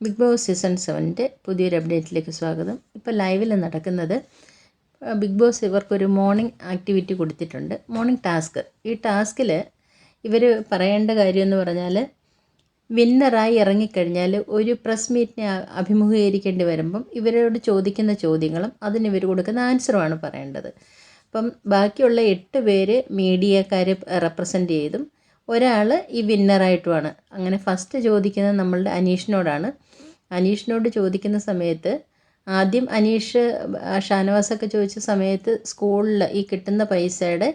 Big boss season സെവന്റെ പുതിയൊരു അപ്ഡേറ്റിലേക്ക് സ്വാഗതം. ഇപ്പോൾ ലൈവിൽ നടക്കുന്നത് ബിഗ് ബോസ് ഇവർക്കൊരു മോർണിംഗ് ആക്ടിവിറ്റി കൊടുത്തിട്ടുണ്ട്. മോർണിംഗ് ടാസ്ക് ഈ ടാസ്കിൽ ഇവർ പറയേണ്ട കാര്യം എന്ന് പറഞ്ഞാൽ വിന്നറായി ഇറങ്ങിക്കഴിഞ്ഞാൽ ഒരു പ്രസ് മീറ്റിനെ അഭിമുഖീകരിക്കേണ്ടി വരുമ്പം ഇവരോട് ചോദിക്കുന്ന ചോദ്യങ്ങളും അതിന് ഇവർ കൊടുക്കുന്ന ആൻസറുമാണ് പറയേണ്ടത്. അപ്പം ബാക്കിയുള്ള എട്ട് പേര് മീഡിയക്കാരെ റെപ്രസെന്റ് ചെയ്തും ഒരാൾ ഈ വിന്നറായിട്ടുമാണ് അങ്ങനെ ഫസ്റ്റ് ചോദിക്കുന്നത് നമ്മളുടെ അനീഷിനോടാണ്. അനീഷിനോട് ചോദിക്കുന്ന സമയത്ത് ആദ്യം അനീഷ് ഷാനവാസൊക്കെ ചോദിച്ച സമയത്ത് സ്കൂളിൽ ഈ കിട്ടുന്ന പൈസയുടെ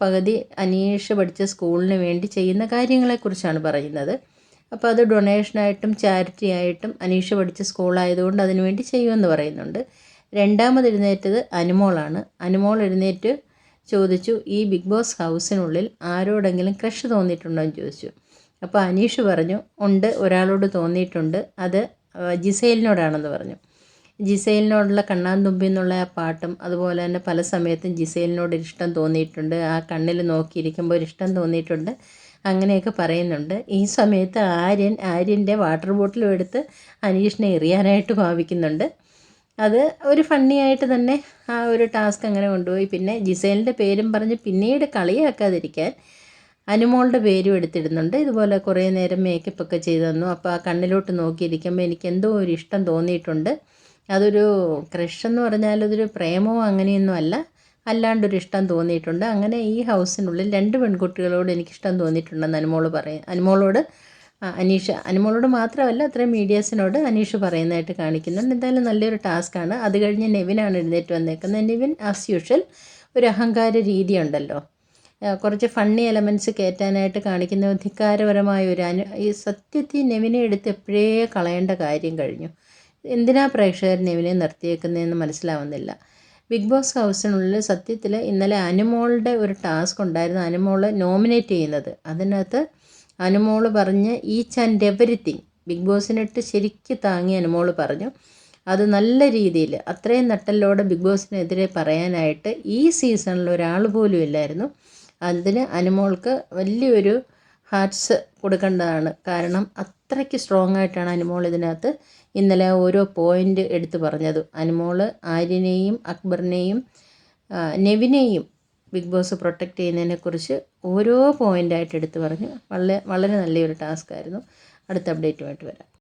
പകുതി അനീഷ് പഠിച്ച സ്കൂളിന് വേണ്ടി ചെയ്യുന്ന കാര്യങ്ങളെക്കുറിച്ചാണ് പറയുന്നത്. അപ്പോൾ അത് ഡൊണേഷനായിട്ടും ചാരിറ്റി ആയിട്ടും അനീഷ് പഠിച്ച സ്കൂളായതുകൊണ്ട് അതിനുവേണ്ടി ചെയ്യുമെന്ന് പറയുന്നുണ്ട്. രണ്ടാമത് എഴുന്നേറ്റത് അനുമോളാണ്. അനുമോൾ എഴുന്നേറ്റ് ചോദിച്ചു ഈ ബിഗ് ബോസ് ഹൗസിനുള്ളിൽ ആരോടെങ്കിലും ക്രഷ് തോന്നിയിട്ടുണ്ടോ? എന്ന് ചോദിച്ചു. അപ്പോൾ അനീഷ് പറഞ്ഞു ഉണ്ട് ഒരാളോട് തോന്നിയിട്ടുണ്ട്. അത് ജിസൈലിനോടാണെന്ന് പറഞ്ഞു. ജിസൈലിനോടുള്ള കണ്ണാൻ തുമ്പി എന്നുള്ള ആ പാട്ടും അതുപോലെ തന്നെ പല സമയത്തും ജിസൈലിനോട് ഇഷ്ടം തോന്നിയിട്ടുണ്ട്. ആ കണ്ണിൽ നോക്കിയിരിക്കുമ്പോൾ ഇഷ്ടം തോന്നിയിട്ടുണ്ട്. അങ്ങനെയൊക്കെ പറയുന്നുണ്ട്. ഈ സമയത്ത് ആര്യൻ ആര്യന്റെ വാട്ടർ ബോട്ടിലും എടുത്ത് അനീഷിനെ എറിയാനായിട്ട് ഭാവിക്കുന്നുണ്ട്. അത് ഒരു ഫണ്ണി ആയിട്ട് തന്നെ ആ ഒരു ടാസ്ക് അങ്ങനെ കൊണ്ടുപോയി. പിന്നെ ജിസേലിന്റെ പേരും പറഞ്ഞ് പിന്നീട് കളിയാക്കാതിരിക്കാൻ അനുമോളുടെ പേരും എടുത്തിടുന്നുണ്ട്. ഇതുപോലെ കുറേ നേരം മേക്കപ്പ് ഒക്കെ ചെയ്തു തന്നു. അപ്പോൾ ആ കണ്ണിലോട്ട് നോക്കിയിരിക്കുമ്പോൾ എനിക്ക് എന്തോ ഒരു ഇഷ്ടം തോന്നിയിട്ടുണ്ട്. അതൊരു ക്രഷ് എന്ന് പറഞ്ഞാൽ അതൊരു പ്രേമമോ അങ്ങനെയൊന്നും അല്ല. അല്ലാണ്ടൊരു ഇഷ്ടം തോന്നിയിട്ടുണ്ട്. അങ്ങനെ ഈ ഹൗസിനുള്ളിൽ രണ്ട് പെൺകുട്ടികളോട് എനിക്കിഷ്ടം തോന്നിയിട്ടുണ്ടെന്ന് അനുമോൾ പറയും അനുമോളോട് അനീഷ് അനുമോളോട് മാത്രമല്ല അത്രയും മീഡിയാസിനോട് അനീഷ് പറയുന്നതായിട്ട് കാണിക്കുന്നുണ്ട്. എന്തായാലും നല്ലൊരു ടാസ്ക്കാണ്. അത് കഴിഞ്ഞ് നെവിനാണ് എഴുന്നേറ്റ് വന്നേക്കുന്നത്. നെവിൻ ആസ് യൂഷ്വൽ ഒരു അഹങ്കാര രീതിയുണ്ടല്ലോ. കുറച്ച് ഫണ്ണി എലമെന്റ്സ് കയറ്റാനായിട്ട് കാണിക്കുന്ന അധികാരപരമായ ഒരു അനു ഈ സത്യത്തിൽ നെവിനെ എടുത്ത് എപ്പോഴേ കളയേണ്ട കാര്യം കഴിഞ്ഞു. എന്തിനാ പ്രേക്ഷകർ നെവിനെ നിർത്തിയേക്കുന്നതെന്ന് മനസ്സിലാവുന്നില്ല. ബിഗ് ബോസ് ഹൗസിനുള്ളിൽ സത്യത്തിൽ ഇന്നലെ അനുമോളുടെ ഒരു ടാസ്ക് ഉണ്ടായിരുന്നു. അനുമോൾ നോമിനേറ്റ് ചെയ്യുന്നത്. അതിനകത്ത് അനുമോൾ പറഞ്ഞ് ഈച്ച് ആൻഡ് എവറിത്തിങ് ബിഗ് ബോസിനിട്ട് ശരിക്ക് താങ്ങി അനുമോൾ പറഞ്ഞു. അത് നല്ല രീതിയിൽ അത്രയും നട്ടലോടെ ബിഗ് ബോസിനെതിരെ പറയാനായിട്ട് ഈ സീസണിൽ ഒരാൾ പോലും ഇല്ലായിരുന്നു. അതിന് അനുമോൾക്ക് വലിയൊരു ഹാർട്സ് കൊടുക്കേണ്ടതാണ്. കാരണം അത്രയ്ക്ക് സ്ട്രോങ് ആയിട്ടാണ് അനുമോൾ ഇതിനകത്ത് ഇന്നലെ ഓരോ പോയിന്റ് എടുത്തു പറഞ്ഞത്. അനുമോൾ ആര്യനെയും അക്ബറിനെയും നെവിനെയും ബിഗ് ബോസ് പ്രൊട്ടക്റ്റ് ചെയ്യുന്നതിനെക്കുറിച്ച് ഓരോ പോയിന്റായിട്ട് എടുത്ത് പറഞ്ഞു വളരെ വളരെ നല്ലൊരു ടാസ്ക് ആയിരുന്നു. അടുത്ത അപ്ഡേറ്റുമായിട്ട് വരാം.